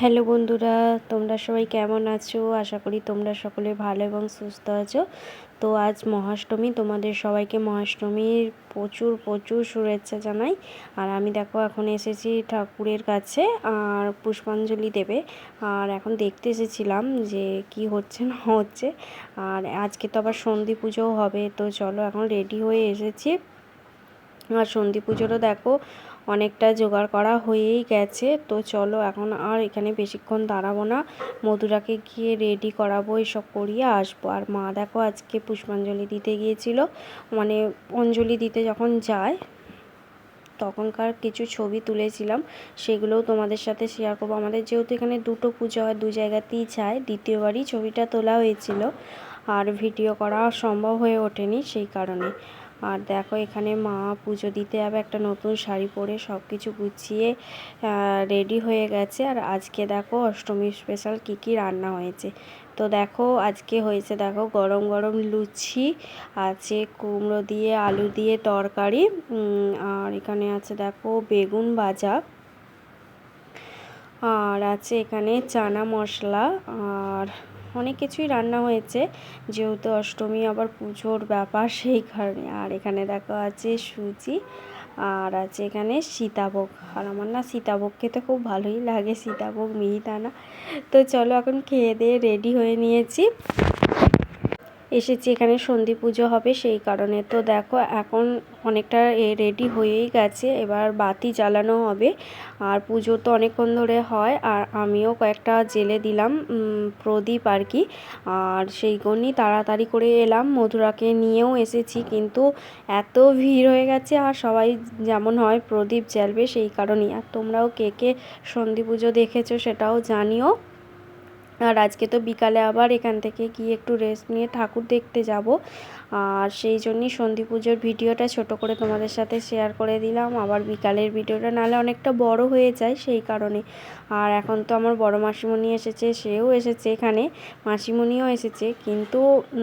Hello বন্ধুরা, তোমরা সবাই কেমন আছো? আশা করি তোমরা সকলে ভালো এবং সুস্থ আছো। তো আজ মহাষ্টমী, তোমাদের সবাইকে মহাষ্টমীর প্রচুর প্রচুর শুভেচ্ছা জানাই। আর আমি দেখো, এখন এসেছি ঠাকুরের কাছে আর পুষ্পাঞ্জলি দেবে। আর এখন দেখতে এসেছিলাম যে কি হচ্ছে না হচ্ছে। আর আজকে তো আবার সন্ধি পুজোও হবে, তো চলো এখন রেডি হয়ে এসেছি। আর সন্ধি পুজোরও দেখো অনেকটা জোগাড় করা হয়েই গেছে। তো চলো এখন আর এখানে বেশিক্ষণ দাঁড়াবো না। মধুরাকে গিয়ে রেডি করাবো, এসব করিয়ে আসব। আর মা দেখো আজকে পুষ্পাঞ্জলি দিতে গিয়েছিল। মানে অঞ্জলি দিতে যখন যায়, তখনকার কিছু ছবি তুলেছিলাম। সেগুলোও তোমাদের সাথে শেয়ার করব। আমাদের যেহেতু এখানে দুটো পুজো হয়, দু জায়গাতেই যায়। দ্বিতীয়বারই ছবিটা তোলা হয়েছিল। আর ভিডিও করা সম্ভব হয়ে ওঠেনি সেই কারণে। আর দেখো এখানে মা পুজো দিতে যাবে একটা নতুন শাড়ি পরে সব কিছু গুছিয়ে রেডি হয়ে গেছে। আর আজকে দেখো অষ্টমী স্পেশাল কি কি রান্না হয়েছে। তো দেখো আজকে হয়েছে দেখো গরম গরম লুচি, আছে কুমড়ো দিয়ে, আলু দিয়ে তরকারি আর এখানে আছে দেখো বেগুন ভাজা। আর আছে এখানে চানা মশলা, আর অনেক কিছুই রান্না হয়েছে। যেহেতু অষ্টমী, আবার পুজোর ব্যাপার সেই কারণে। আর এখানে দেখো আছে সুজি, আর আছে এখানে সীতাভোগ। আর আমার না সীতাভোগ খেতে খুব ভালোই লাগে, সীতাভোগ, মিহিদানা। তো চলো এখন খেয়ে দিয়ে রেডি হয়ে নিয়েছি। এসেছি, এখানে সন্ধি পুজো হবে সেই কারণে। তো দেখো, এখন অনেকটা রেডি হয়েই গেছে, এবার বাতি জ্বালানো হবে। আর পুজো তো অনেকক্ষণ ধরে হয়, আর আমিও কয়েকটা জেলে দিলাম প্রদীপ আর কি। আর সেই জন্যই তাড়াতাড়ি করে এলাম, মধুরাকে নিয়েও এসেছি, কিন্তু এত ভিড় হয়ে গেছে, আর সবাই যেমন হয় প্রদীপ জ্বালবে সেই কারণেই। আর তোমরাও কে কে সন্ধি পুজো দেখেছ সেটাও জানিও। আর আজকে তো বিকালে আবার এখান থেকে গিয়ে একটু রেস্ট নিয়ে ঠাকুর দেখতে যাব। আর সেই জন্যই সন্ধি পুজোর ভিডিওটা ছোট করে তোমাদের সাথে শেয়ার করে দিলাম। আবার বিকালের ভিডিওটা নাহলে অনেকটা বড় হয়ে যায় সেই কারণে। আর এখন তো আমার বড় মাসিমণি এসেছে, সেও এসেছে এখানে। মাসিমণিও এসেছে, কিন্তু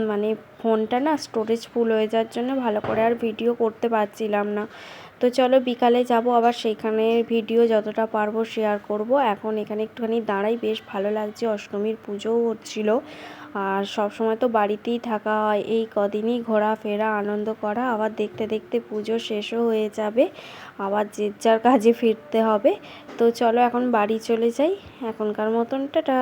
মানে ফোনটা না স্টোরেজ ফুল হয়ে যাওয়ার জন্য ভালো করে আর ভিডিও করতে পারছিলাম না। তো চলো বিকালে যাব, আবার সেইখানে ভিডিও যতটা পারব শেয়ার করব। এখন এখানে একটুখানি দাঁড়াই, বেশ ভালো লাগছে, অষ্টমীর পুজোও হচ্ছিল। আর সব সময় তো বাড়িতেই থাকা হয়, এই কদিনই ঘোরাফেরা, আনন্দ করা, আবার দেখতে দেখতে পুজো শেষও হয়ে যাবে, আবার যে যার কাজে ফিরতে হবে। তো চলো এখন বাড়ি চলে যাই, এখনকার মতন, টাটা।